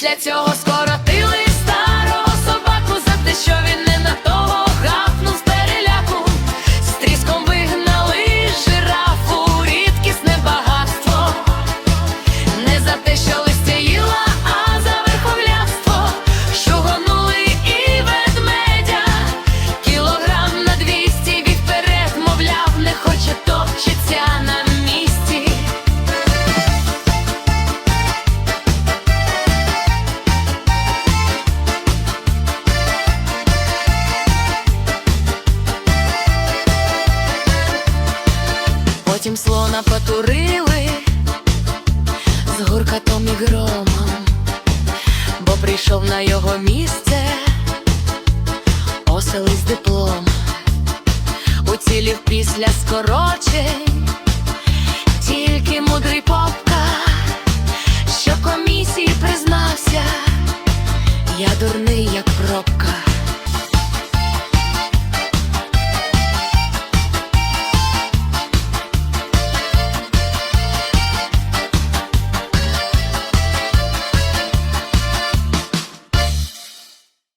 Після цього скоро. Антона потурили з гуркатом і громом, бо прийшов на його місце оселий з диплом, уцілів після скорочень, тільки мудрий попка, що комісії признався, я дурний, як